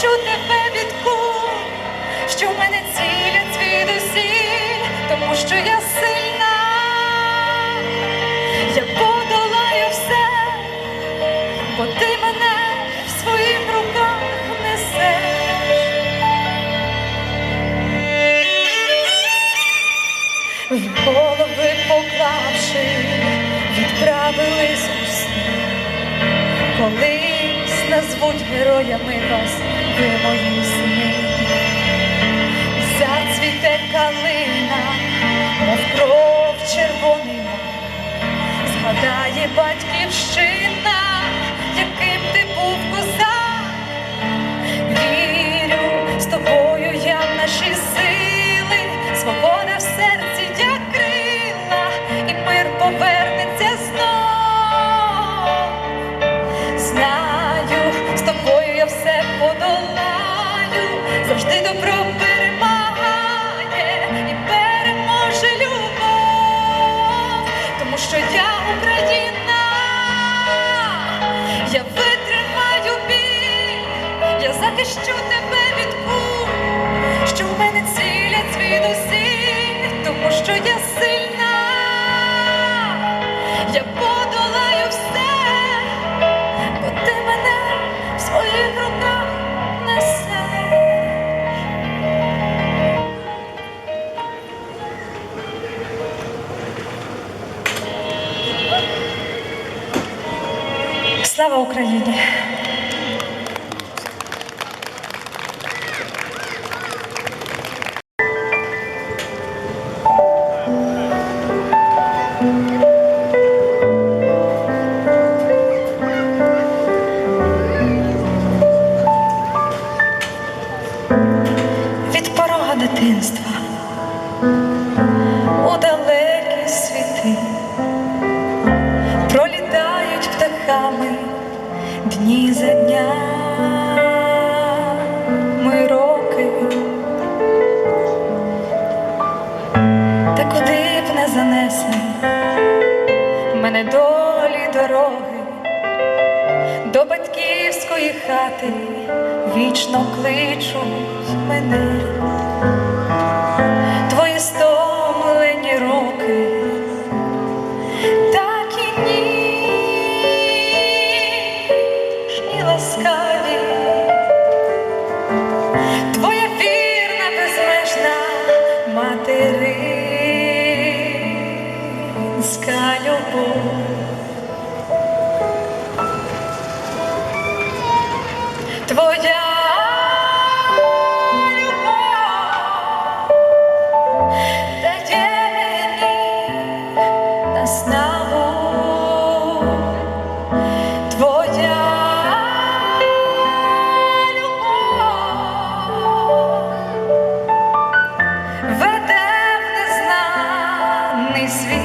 захищу тебе від що в мене цілять звідусіль, тому що я сильна, я подолаю все, бо ти мене в своїх руках несеш. В голови поклавши, відправились у сни. Колись назвуть героями вас, ви мої сни. Зацвіте калина, мов кров червоний. Згадає батьківщина, захищу тебе від куль, що в мене цілять звідусіль, тому що я сильна, я подолаю все, бо ти мене в своїх руках несеш. Слава Україні! У далекі світи пролітають птахами дні за днями роки, та куди б не занесли мене долі дороги до батьківської хати вічно кличуть мене. Ласкаві, твоя вірна безмежна материнська любов. Незнаний світ,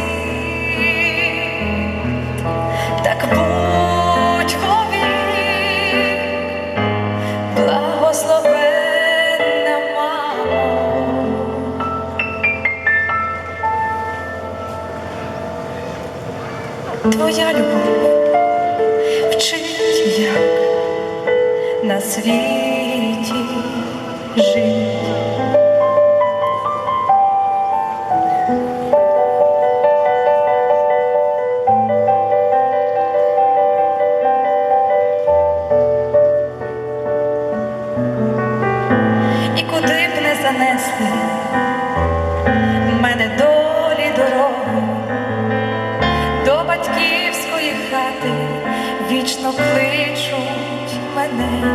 так будь вовік, благословенна мамо. Твоя любов вчить, як на світі жити. Занесли мене долі дорогу до батьківської хати вічно кличуть мене.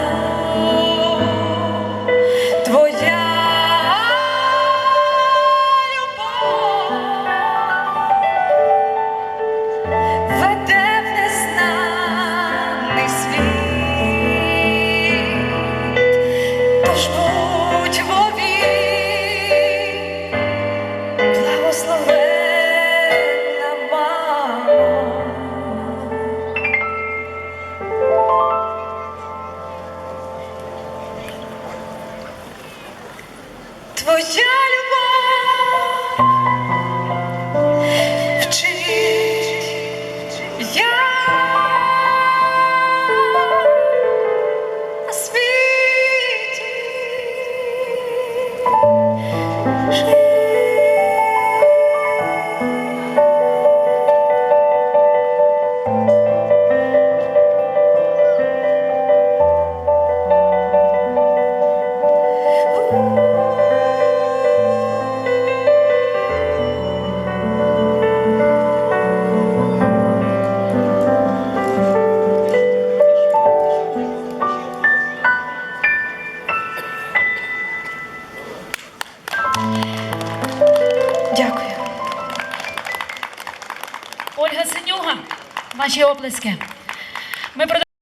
Mas eu, please,